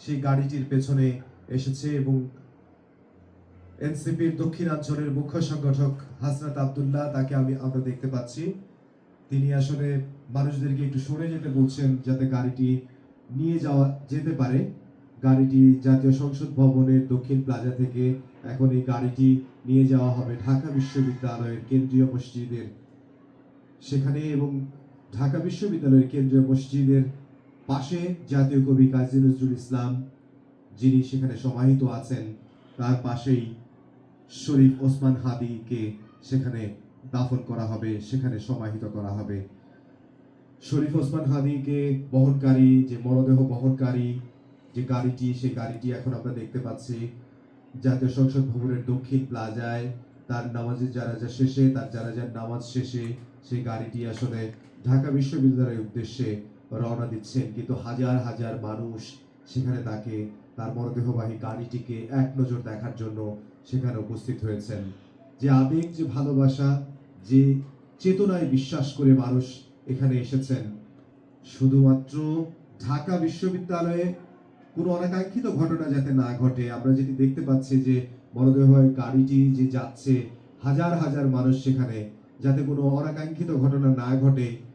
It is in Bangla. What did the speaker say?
সেই গাড়িটির পেছনে এসেছে এবং এনসিপির দক্ষিণাঞ্চলের মুখ্য সংগঠক হাসনাত আবদুল্লাহ, তাকে আমি, আমরা দেখতে পাচ্ছি। তিনি আসলে মানুষদেরকে একটু সরে যেতে বলছেন যাতে গাড়িটি নিয়ে যাওয়া যেতে পারে। গাড়িটি জাতীয় সংসদ ভবনের দক্ষিণ প্লাজা থেকে এখন এই গাড়িটি নিয়ে যাওয়া হবে ঢাকা বিশ্ববিদ্যালয়ের কেন্দ্রীয় মসজিদের। সেখানে এবং ঢাকা বিশ্ববিদ্যালয়ের কেন্দ্রীয় মসজিদের পাশে জাতীয় কবি কাজী নজরুল ইসলাম, যিনি সেখানে সমাহিত আছেন, তার পাশেই শরীফ ওসমান হাদিকে সেখানে দাফন করা হবে, সেখানে সমাহিত করা হবে। শরীফ ওসমান হাদিকে বহনকারী, যে মরদেহ বহনকারী, যে গাড়িটি, সেই গাড়িটি এখন আমরা দেখতে পাচ্ছি। জাতীয় সংসদ ভবনের দক্ষিণ প্লাজায় তার নামাজের জানাজা শেষে, তার জানাজার নামাজ শেষে সেই গাড়িটি আসলে ঢাকা বিশ্ববিদ্যালয়ের উদ্দেশ্যে রওনা দিচ্ছেন। কিন্তু হাজার হাজার মানুষ সেখানে তাকে, তার মরদেহবাহী গাড়িটিকে এক নজর দেখার জন্য সেখানে উপস্থিত হয়েছেন। যে আবেগ, যে ভালোবাসা, যে চেতনায় বিশ্বাস করে মানুষ এখানে এসেছেন। শুধুমাত্র ঢাকা বিশ্ববিদ্যালয়ে কোনো অনাকাঙ্ক্ষিত ঘটনা যাতে না ঘটে, আমরা যেটি দেখতে পাচ্ছি যে মরদেহবাহী গাড়িটি যে যাচ্ছে, হাজার হাজার মানুষ সেখানে, যাতে কোনো অনাকাঙ্ক্ষিত ঘটনা না ঘটে